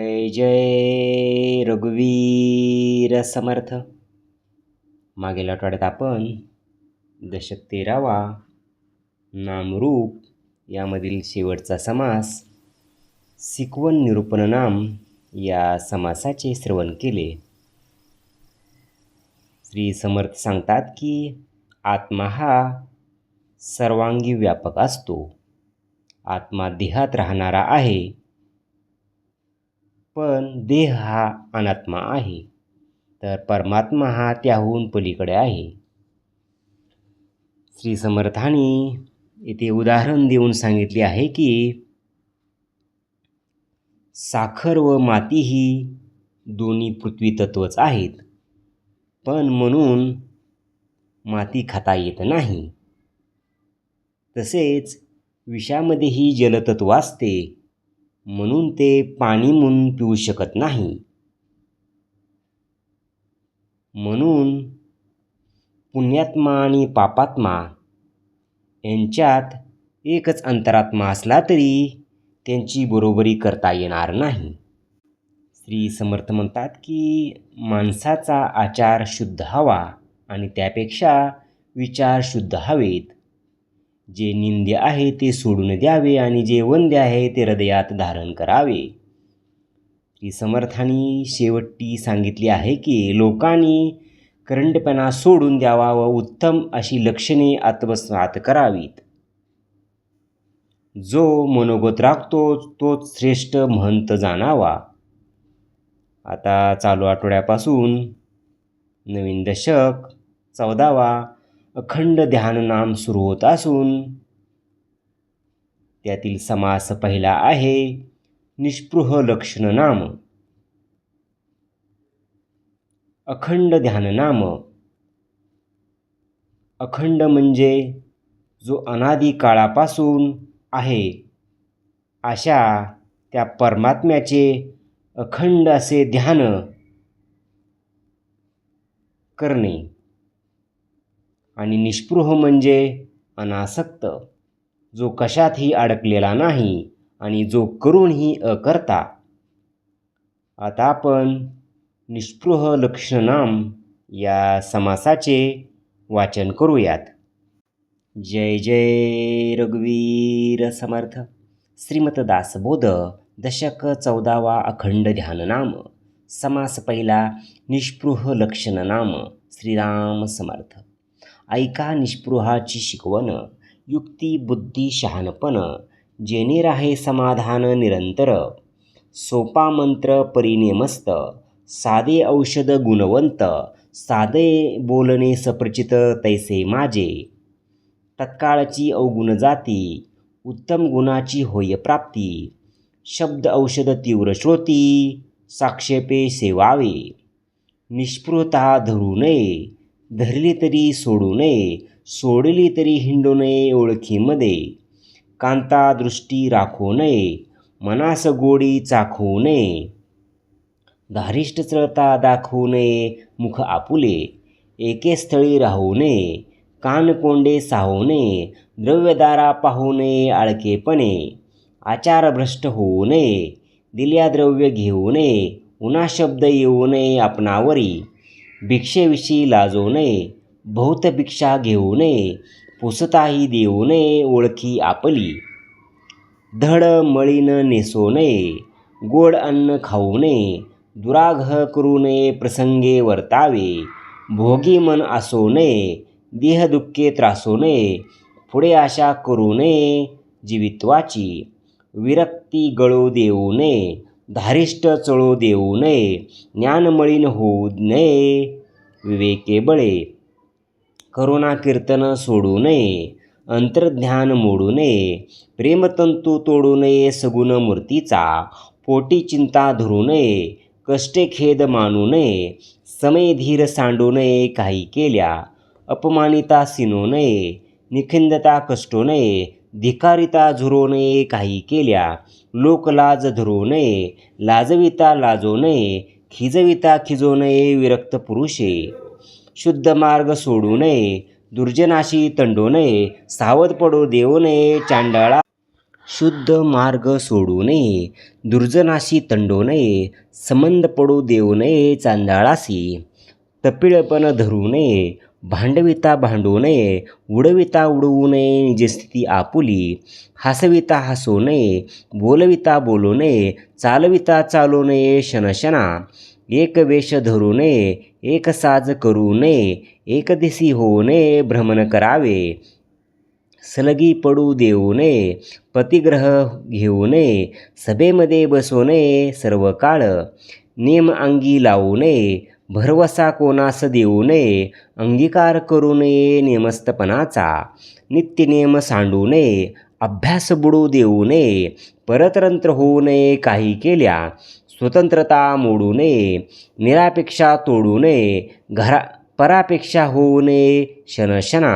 जय जय रघुवीर समर्थ. मागील आठवड्यात आपण दशक तेरावा नामरूप यामधील शेवटचा समास सिकवन निरूपण नाम या समासाचे श्रवण केले. श्री समर्थ सांगतात की आत्मा हा सर्वांगी व्यापक असतो. आत्मा देहात राहणारा आहे. पण देह हा अनात्मा आहे. तर परमात्मा हा त्याहून पलीकडे आहे. श्री समर्थांनी येथे उदाहरण देऊन सांगितले आहे की साखर व माती ही दोन्ही पृथ्वी तत्वच आहेत. पण म्हणून माती खाता येत नाही. तसेच विषामध्येही जलतत्व असते. म्हणून ते पाणी म्हणून पिऊ शकत नाही. म्हणून पुण्यात्मा आणि पापात्मा यांच्यात एकच अंतरात्मा असला तरी त्यांची बरोबरी करता येणार नाही. श्री समर्थ म्हणतात की माणसाचा आचार शुद्ध हवा आणि त्यापेक्षा विचार शुद्ध हवेत. जे निंदे आहे ते सोडून द्यावे आणि जे वंद्य आहे ते हृदयात धारण करावे. श्री समर्थांनी शेवटी सांगितले आहे की लोकांनी करंटपणा सोडून द्यावा व उत्तम अशी लक्षणे आत्मसात करावीत. जो मनोगत राखतो तोच श्रेष्ठ महंत जाणावा. आता चालू आठवड्यापासून नवीन दशक चौदावा अखंड ध्याननाम सुरू होत असून त्यातील समास पहिला आहे निष्पृह लक्षण नाम. अखंड ध्याननाम अखंड म्हणजे जो अनादी काळापासून आहे अशा त्या परमात्म्याचे अखंड असे ध्यान करणे. आणि निष्पृह म्हणजे अनासक्त. जो कशातही अडकलेला नाही आणि जो करूनही अकर्ता. आता आपण निष्पृह लक्षणाम या समासाचे वाचन करूयात. जय जय रघुवीर समर्थ. श्रीमत दासबोध दशक चौदावा अखंड ध्यान नाम समास पहिला निष्पृह लक्षण नाम श्रीराम समर्थ. ऐका निष्पृहाची शिकवण युक्ती बुद्धी शहाणपण जेणे राहे समाधान निरंतर सोपा मंत्र परिनेमस्त साधे औषध गुणवंत साधे बोलणे सप्रचित तैसे माझे. तत्काळची अवगुण जाती उत्तम गुणाची होय प्राप्ती शब्द औषध तीव्र श्रोती साक्षेपे सेवावे. निष्पृहता धरू नये धरली तरी सोडू नये सोडली तरी हिंडू नये ओळखीमध्ये. कांता दृष्टी राखू नये मनास गोडी चाखवू नये. धारिष्ट चळता दाखवू नये मुख आपुले एके स्थळी राहू नये कान कोंडे साहू नये द्रव्यदारा पाहू नये आळकेपणे. आचार भ्रष्ट होऊ नये दिल्या द्रव्य घेऊ नये उन्हा शब्द येऊ नये आपणावरी. भिक्षेविषयी लाजू नये बहुत भिक्षा घेऊ नये पुसताही देऊ नये ओळखी आपली. धड मळीन नेसू नये गोड अन्न खाऊ नये दुराग्रह करू नये प्रसंगे वर्तावे भोगी मन असू नये देहदुःखे त्रासू नये पुढे आशा करू नये जीवित्वाची विरक्ती गळू देऊ नये धारिष्ट चळू देऊ नये ज्ञानमळीन होऊ नये विवेके बळे. करुणा कीर्तन सोडू नये अंतर्ध्यान मोडू नये प्रेमतंतू तोडू नये सगुण मूर्तीचा पोटी चिंता धरू नये कष्टे खेद मानू नये समय धीर सांडू नये काही केल्या अपमानिता सिनू नये निखिंदता कष्टू नये धिकारिता झुरो नये काही केल्या लोकलाज धरू नये लाजविता लाजो नये खिजविता खिजो नये विरक्त पुरुषे. शुद्ध मार्ग सोडू नये दुर्जनाशी तंडो नये सावध पडू देऊ नये चांडाळा. शुद्ध मार्ग सोडू नये दुर्जनाशी तंडो नये संबंध पडू देऊ नये चांदाळासी तपिळपण धरू नये भांडविता भांडू नये उडविता उडवू नये निजस्थिती आपुली. हसविता हसू नये बोलविता बोलू नये चालविता चालू नये शनशना एक वेश धरू नये एक साज करू नये एक दिसी होऊ नये भ्रमण करावे. सलगी पडू देऊ नये पतिग्रह घेऊ नये सभेमध्ये बसू नये सर्व काळ. नेम अंगी लावू नये भरवसा कोणास देऊ नये अंगीकार करू नये नेमस्तपणाचा नित्यनेम सांडू नये अभ्यास बुडू देऊ नये परतंत्र होऊ नये काही केल्या स्वतंत्रता मोडू नये निरापेक्षा तोडू नये घरा परापेक्षा होऊ नये शनशना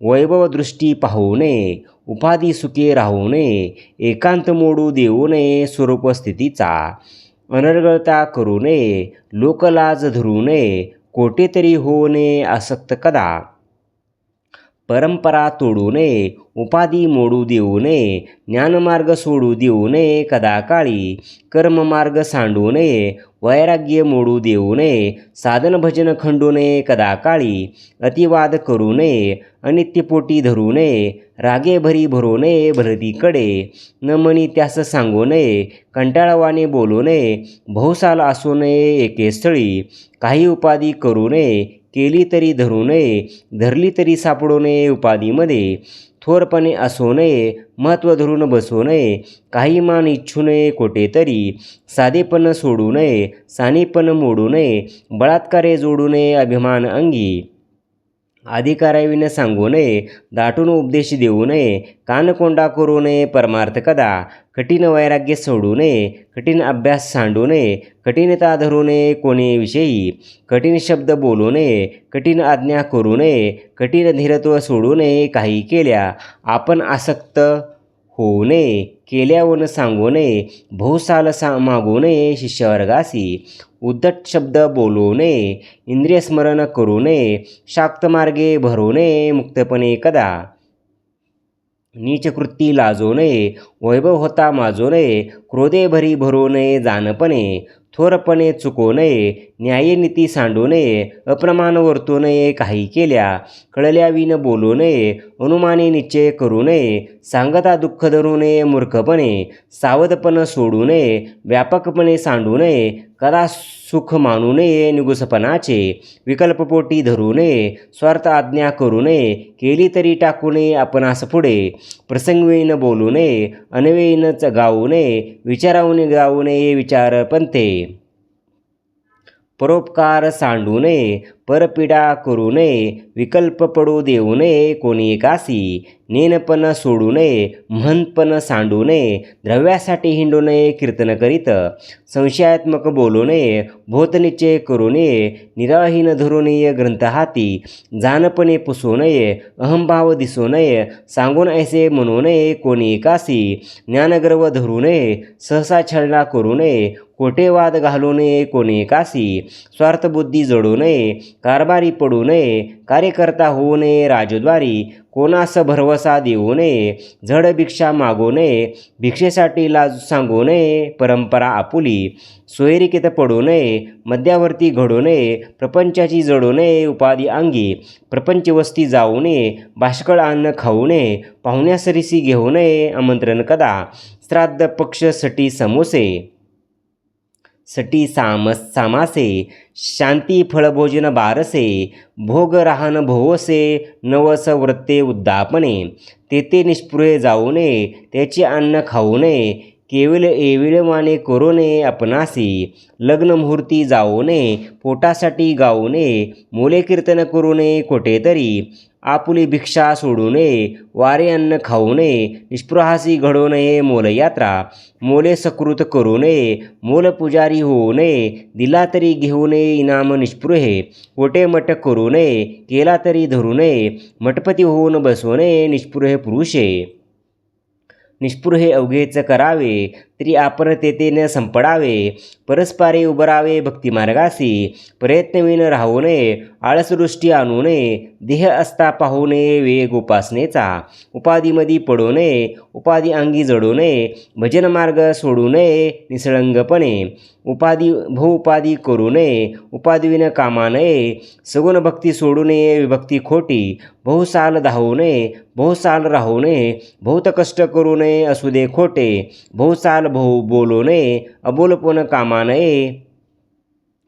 वैभवदृष्टी पाहू नये उपाधी सुखे राहू नये एकांत मोडू देऊ नये स्वरूप स्थितीचा अनर्गळता करू नये लोकलाज धरू नये कोठेतरी होऊ नये आसक्त कदा. परंपरा तोडू नये उपाधी मोडू देऊ नये ज्ञानमार्ग सोडू देऊ नये कदाकाळी कर्ममार्ग सांडू नये वैराग्य मोडू देऊ नये साधन भजन खंडू नये कदाकाळी अतिवाद करू नये अनित्यपोटी धरू नये रागे भरी भरू नये भरतीकडे न मनी त्यास सांगू नये कंटाळवाने बोलू नये भौसाल असू नये एके स्थळी काही उपाधी करू नये केली तरी धरू नये धरली तरी सापडू नये उपाधीमध्ये थोरपणे असू नये महत्त्व धरून बसू नये काही मान इच्छू नये कोठेतरी साधेपण सोडू नये सानेपण मोडू नये बळात्कारे जोडू नये अभिमान अंगी. अधिकाराविन सांगू नये दाटून उपदेश देऊ नये कानकोंडा करू नये परमार्थ कदा कठीण वैराग्य सोडू नये कठीण अभ्यास सांडू नये कठीणता धरू नये कोणीविषयी कठीण शब्द बोलू नये कठीण आज्ञा करू नये कठीण धीरत्व सोडू नये काही केल्या आपण आसक्त होऊ नये केल्यावर सांगू नये भोसाल सा मागू नये शिष्यवर्गासी. उद्धट शब्द बोलू नये इंद्रियस्मरण करू नये शाक्तमार्गे भरू नये मुक्तपणे कदा? नीचकृत्ती लाजू नये वैभव होता माजो नये क्रोधे भरी भरू नये जानपणे थोरपणे चुको नये न्यायनीती सांडू नये अप्रमाण वर्तू नये काही केल्या कळल्याविन बोलू नये अनुमाने निश्चय करू नये सांगता दुःख धरू नये मूर्खपणे सावधपण सोडू नये व्यापकपणे सांडू नये कदा सुख मानू नये निगुसपणाचे विकल्पपोटी धरू नये स्वार्थ आज्ञा करू नये केली तरी टाकू नये आपणास पुढे प्रसंगवेन बोलू नये अनवेनच गाऊ नये विचारावून गाऊ नये विचार पंथे परोपकार सांडू नये परपीडा करू नये विकल्प पडू देऊ नये कोणी एकासी नेनपण सोडू नये म्हणपण सांडू नये द्रव्यासाठी हिंडू नये कीर्तन करीत संशयात्मक बोलू नये भोतनिश्चय करू नये निराहीन धरू नये ग्रंथ हाती जानपणे पुसू नये अहंभाव दिसू नये सांगून ऐसे म्हणू नये कोणी एकासी ज्ञानगर्व धरू नये सहसा छळना करू नये कोटेवाद घालू नये कोणी एकासी स्वार्थबुद्धी जडू नये कारभारी पडू नये कार्यकर्ता होऊ नये राजद्वारी कोणास भरवसा देऊ नये झड भिक्षा मागू नये भिक्षेसाठी लाज सांगू नये परंपरा आपुली सोयरिकेत पडू नये मध्यावर्ती घडू नये प्रपंचाची जडू नये उपाधी अंगी प्रपंचवस्ती जाऊ नये भाष्कळ अन्न खाऊ नये पाहुण्यासरीसी घेऊ नये आमंत्रण कदा श्राद्ध पक्ष सटी समोसे. सटी सामस सामासे शांती फळभोजन बारसे भोग राहन भोवसे नवस वृत्ते उद्दापणे तेथे निष्पृहे जाऊ नये त्याचे अन्न खाऊ नये केवळ एविळमाने करू नये आपणासी लग्न मुहूर्ती जाऊ नये पोटासाठी गाऊ नये मुले कीर्तन करू नये कोठेतरी आपुली भिक्षा सोडू नये वारे अन्न खाऊ नये निष्पृहासी घडू नये मोलयात्रा मोले सकृत करू नये मोल पुजारी होऊ नये दिला तरी घेऊ नये इनाम निष्पृहे ओटे मट करू नये केला तरी धरू नये मटपती होऊन बसू नये निष्पृहे पुरुषे. निष्पृहे अवघेच करावे तरी आपण तेथे न संपडावे. परस्परे उभरावे भक्तिमार्गासी प्रयत्नवीन राहू नये आळसदृष्टी आणू नये देह असता पाहू नये वेग उपासनेचा उपाधीमध्ये पडू नये उपाधी अंगी जडू नये भजन मार्ग सोडू नये निसळंगपणे. उपाधी भूउपाधी करू नये उपाधीविनं कामा नये. सगुण भक्ती सोडू नये विभक्ती खोटी. बहुसाल धावू नये बहुसाल राहू नये. बहुत कष्ट करू नये असू दे खोटे. बहुसाल बहु बोलू नये अबोलपण कामा नये.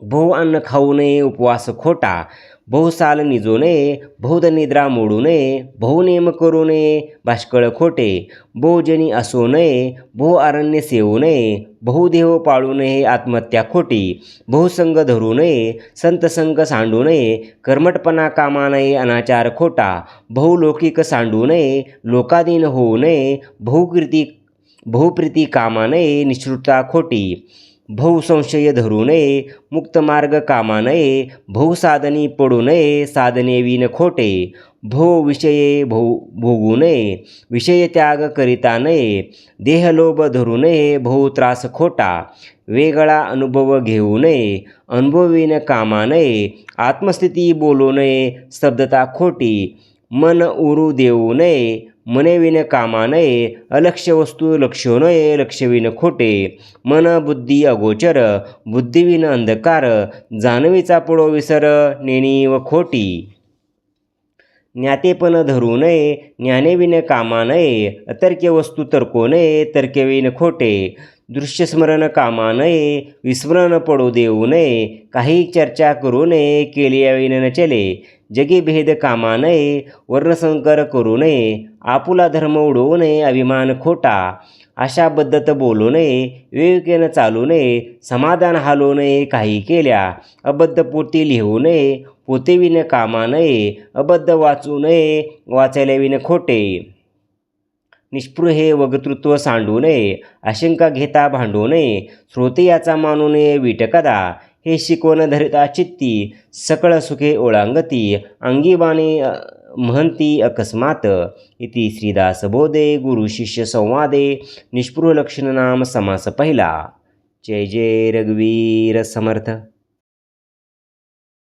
बहु अन्न खाऊ नये उपवास खोटा. बहुसाल निजू नये बहुत निद्रा मोडू नये बहुनेम करू नये भाष्कळ खोटे बहुजनी असू नये बहु अरण्य सेवू नये बहुदेव पाळू नये आत्महत्या खोटी बहुसंग धरू नये संतसंग सांडू नये कर्मटपणा कामा नये अनाचार खोटा बहुलौकिक सांडू नये लोकाधीन होऊ नये बहुकीर्ती बहुप्रीती कामा नये निष्ठुरता खोटी बहुसंशय धरू नये मुक्तमार्ग कामा नये बहुसाधनी पडू नये साधने विन खोटे भो विषये भो भोगू नये विषय त्याग करिता नये देहलोभ धरू नये बहु त्रास खोटा वेगळा अनुभव घेऊ नये अनुभवीन कामा नये आत्मस्थिती बोलू नये स्तब्धता खोटी मन उरू देऊ नये मनेविन कामा नये अलक्ष वस्तू लक्ष्यो नये लक्षविन खोटे. मन बुद्धी अगोचर बुद्धिविन अंधकार जाणवीचा पुढो विसर नेणी व खोटी. ज्ञातेपण धरू नये ज्ञानेविन कामा नये अतर्क्य वस्तू तर्को नये तर्कविन खोटे. दृश्यस्मरण कामा नये विस्मरण पडू देऊ नये काही चर्चा करू नये केलियाविन न चले जगी भेद कामा नये वर्णसंकर करू नये आपुला धर्म उडवू नये अभिमान खोटा आशाबद्धत बोलू नये विवेकेनं चालू नये समाधान हालू नये काही केल्या अबद्ध पोती लिहू नये पोतेविन कामा नये अबद्ध वाचू नये वाचायला विन खोटे. निष्पृहे वगतृत्व सांडू नये आशंका घेता भांडू नये श्रोते याचा मानू नये विटकदा हे शिकवण धरिता चित्ती सकळ सुखे ओळांगती अंगीबाणे महंती अकस्मात इति श्रीदासबोधे गुरुशिष्य संवादे निष्पृह लक्षण नाम समास पहिला. जय जय रघुवीर समर्थ.